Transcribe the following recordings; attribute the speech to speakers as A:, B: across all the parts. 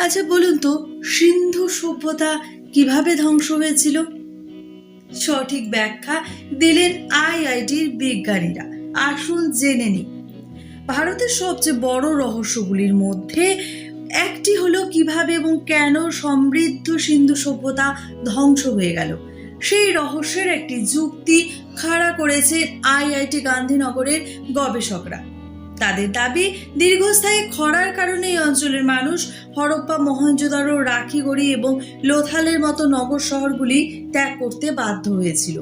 A: আচ্ছা বলুন তো, সিন্ধু সভ্যতা কীভাবে ধ্বংস হয়েছিল? সঠিক ব্যাখ্যা দিলেন আইআইটির বিজ্ঞানীরা। আসুন জেনে নিই। ভারতের সবচেয়ে বড় রহস্যগুলির মধ্যে একটি হলো কীভাবে এবং কেন সমৃদ্ধ সিন্ধু সভ্যতা ধ্বংস হয়ে গেল। সেই রহস্যের একটি যুক্তি খাড়া করেছে আইআইটি গান্ধীনগরের গবেষকরা। তাদের দাবি দীর্ঘস্থায়ী খরার কারণে এই অঞ্চলের মানুষ হরপ্পা মহেঞ্জোদারো রাখিগড়ি এবং লোথালের মতো নগর শহরগুলি ত্যাগ করতে বাধ্য হয়েছিল।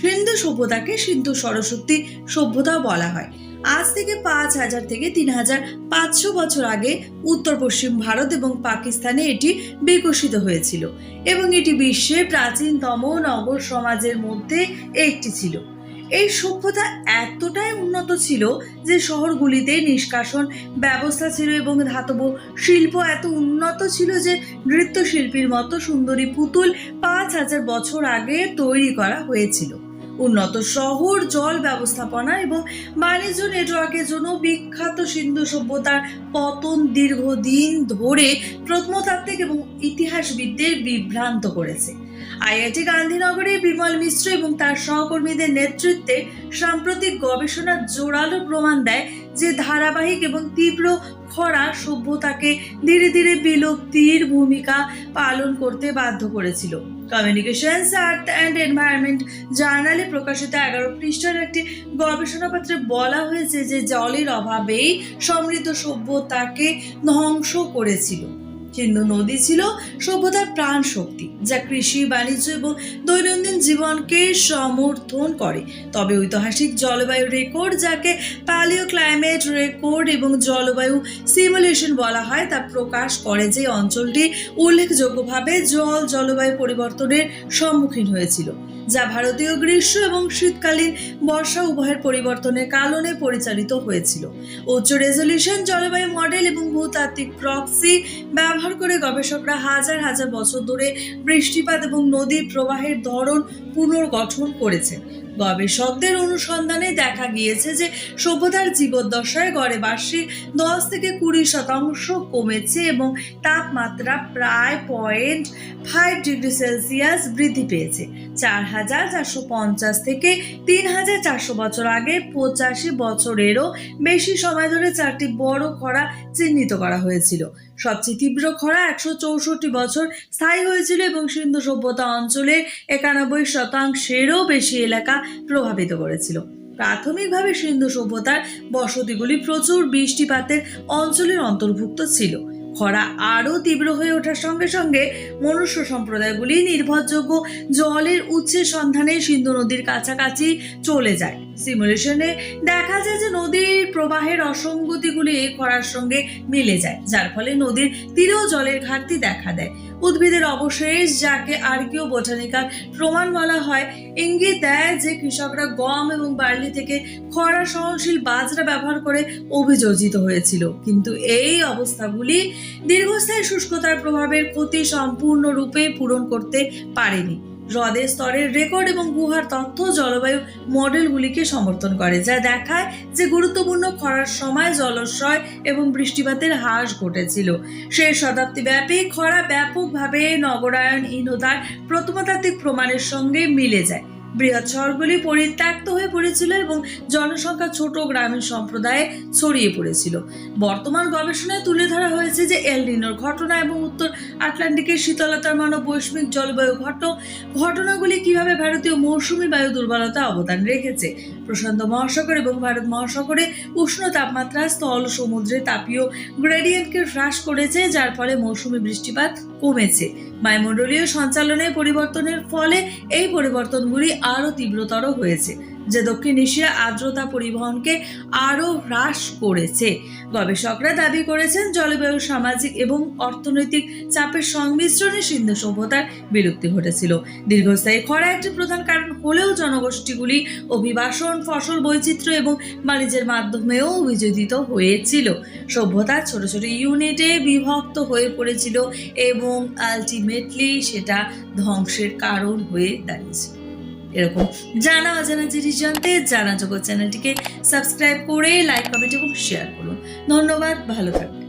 A: সিন্ধু সভ্যতাকে সিন্ধু সরস্বতী সভ্যতা বলা হয়। আজ থেকে পাঁচ হাজার থেকে তিন হাজার পাঁচশো বছর আগে উত্তর পশ্চিম ভারত এবং পাকিস্তানে এটি বিকশিত হয়েছিল এবং এটি বিশ্বের প্রাচীনতম নগর সমাজের মধ্যে একটি ছিল। এই সভ্যতা এতটাই উন্নত ছিল যে শহরগুলিতে নিষ্কাশন ব্যবস্থা ছিল এবং ধাতব শিল্প এত উন্নত ছিল যে নৃত্যশিল্পীর মতো সুন্দরী পুতুল পাঁচ হাজার বছর আগে তৈরি করা হয়েছিল। উন্নত শহর, জল ব্যবস্থাপনা এবং বাণিজ্য নেটওয়ার্কের জন্য বিখ্যাত সিন্ধু সভ্যতার পতন দীর্ঘদিন ধরে প্রত্নতাত্ত্বিক এবং ইতিহাসবিদদের বিভ্রান্ত করেছে। আইআইটি গান্ধীনগরে বিমল মিশ্র এবং তার সহকর্মীদের নেতৃত্বে সাম্প্রতিক গবেষণা জোরালো প্রমাণ দেয় যে ধারাবাহিক এবং তীব্র খরা সভ্যতাকে ধীরে ধীরে বিলুপ্তির ভূমিকা পালন করতে বাধ্য করেছিল। কমিউনিকেশনস আর্থ অ্যান্ড এনভায়রনমেন্ট জার্নালে প্রকাশিত এগারো পৃষ্ঠার একটি গবেষণাপত্রে বলা হয়েছে যে জলের অভাবেই সমৃদ্ধ সভ্যতাকে ধ্বংস করেছিল। সিন্ধু নদী ছিল সভ্যতার প্রাণ শক্তি যা কৃষি, বাণিজ্য এবং দৈনন্দিন জীবনকে সমর্থন করে। তবে ঐতিহাসিক জলবায়ু রেকর্ড যাকে প্যালিও ক্লাইমেট রেকর্ড এবং জলবায়ু সিমুলেশন বলা হয়, তা প্রকাশ করে যে অঞ্চলটি উল্লেখযোগ্যভাবে জল জলবায়ু পরিবর্তনের সম্মুখীন হয়েছিল, যা ভারতীয় গ্রীষ্ম এবং শীতকালীন বর্ষা উভয়ের পরিবর্তনের কারণে পরিচালিত হয়েছিল। উচ্চ রেজলিউশন জলবায়ু মডেল এবং ভূতাত্ত্বিক প্রক্সি ব্যবহার করে গবেষকরা হাজার হাজার বছর ধরে বৃষ্টিপাত এবং নদীর প্রবাহের ধরন পুনর্গঠন করেছে। গবেষকদের অনুসন্ধানে দেখা গিয়েছে যে সভ্যতার জীবদ্দশায় গড়ে বার্ষিক দশ থেকে কুড়ি শতাংশ কমেছে এবং তাপমাত্রা প্রায় পয়েন্ট ফাইভ ডিগ্রি সেলসিয়াস বৃদ্ধি পেয়েছে। চার হাজার চারশো পঞ্চাশ থেকে তিন হাজার চারশো বছর আগে পঁচাশি বছরেরও বেশি সময় ধরে চারটি বড় খরা চিহ্নিত করা হয়েছিল। সবচেয়ে তীব্র খরা একশো চৌষট্টি বছর স্থায়ী হয়েছিল এবং সিন্ধু সভ্যতা অঞ্চলে একানব্বই শতাংশেরও বেশি এলাকা প্রভাবিত করেছিল। প্রাথমিকভাবে সিন্ধু সভ্যতার বসতিগুলি প্রচুর বৃষ্টিপাতের অঞ্চলের অন্তর্ভুক্ত ছিল। খরা আরও তীব্র হয়ে ওঠার সঙ্গে সঙ্গে মনুষ্য সম্প্রদায়গুলি নির্ভরযোগ্য জলের উৎসের সন্ধানে সিন্ধু নদীর কাছাকাছি চলে যায়। সিমুলেশনে দেখা যায় যে নদীর প্রবাহের অসঙ্গতিগুলি এই খরার সঙ্গে মিলে যায়, যার ফলে নদীর তীরেও জলের ঘাটতি দেখা দেয়। উদ্ভিদের অবশেষ যাকে আর্কিও বোটানিক্যাল প্রমাণ বলা হয়, ইঙ্গিত দেয় যে কৃষকরা গম এবং বার্লি থেকে খরা সহনশীল বাজরা ব্যবহার করে অভিযোজিত হয়েছিল। কিন্তু এই অবস্থাগুলি দীর্ঘস্থায়ী শুষ্কতার প্রভাবের ক্ষতি সম্পূর্ণরূপে পূরণ করতে পারেনি। হ্রদের স্তরের রেকর্ড এবং গুহার তথ্য জলবায়ু মডেলগুলিকে সমর্থন করে, যা দেখায় যে গুরুত্বপূর্ণ খরার সময় জলাশয় এবং বৃষ্টিপাতের হ্রাস ঘটেছিল। শেষ শতাব্দী ব্যাপী খরা ব্যাপকভাবে নগরায়নহীনতার প্রত্নতাত্ত্বিক প্রমাণের সঙ্গে মিলে যায়। বৃহৎ শহরগুলি পরিত্যক্ত হয়ে পড়েছিল এবং জনসংখ্যা ছোট গ্রামীণ সম্প্রদায়ে ছড়িয়ে পড়েছিল। বর্তমান গবেষণায় তুলে ধরা হয়েছে যে এলডিনোর ঘটনা এবং উত্তর আটলান্টিকের শীতলতার মানব বৈশ্বিক জলবায়ু ঘট ঘটনাগুলি কীভাবে ভারতীয় মৌসুমী বায়ু দুর্বলতা অবদান রেখেছে। প্রশান্ত মহাসাগর এবং ভারত মহাসাগরে উষ্ণ তাপমাত্রা, স্থল সমুদ্রে তাপীয় গ্রেডিয়েন্টকে হ্রাস করেছে, যার ফলে মৌসুমী বৃষ্টিপাত কমেছে। বায়ুমণ্ডলীয় সঞ্চালনের পরিবর্তনের ফলে এই পরিবর্তনগুলি আরও তীব্রতর হয়েছে, যে দক্ষিণ এশিয়া আর্দ্রতা পরিবহনকে আরও হ্রাস করেছে। গবেষকরা দাবি করেছেন জলবায়ু, সামাজিক এবং অর্থনৈতিক চাপের সংমিশ্রণে সিন্ধু সভ্যতার বিলুপ্তি ঘটেছিল। দীর্ঘস্থায়ী খরা একটি প্রধান কারণ হলেও জনগোষ্ঠীগুলি অভিবাসন, ফসল বৈচিত্র্য এবং বাণিজ্যের মাধ্যমেও অভিযোজিত হয়েছিল। সভ্যতা ছোট ছোট ইউনিটে বিভক্ত হয়ে পড়েছিল এবং আলটিমেটলি সেটা ধ্বংসের কারণ হয়ে দাঁড়িয়েছে এরকম জানা অজানা জিনিস জানতে জানা জগৎ চ্যানেলটিকে সাবস্ক্রাইব করে লাইক কমেন্ট এবং শেয়ার করুন। ধন্যবাদ, ভালো থাকবেন।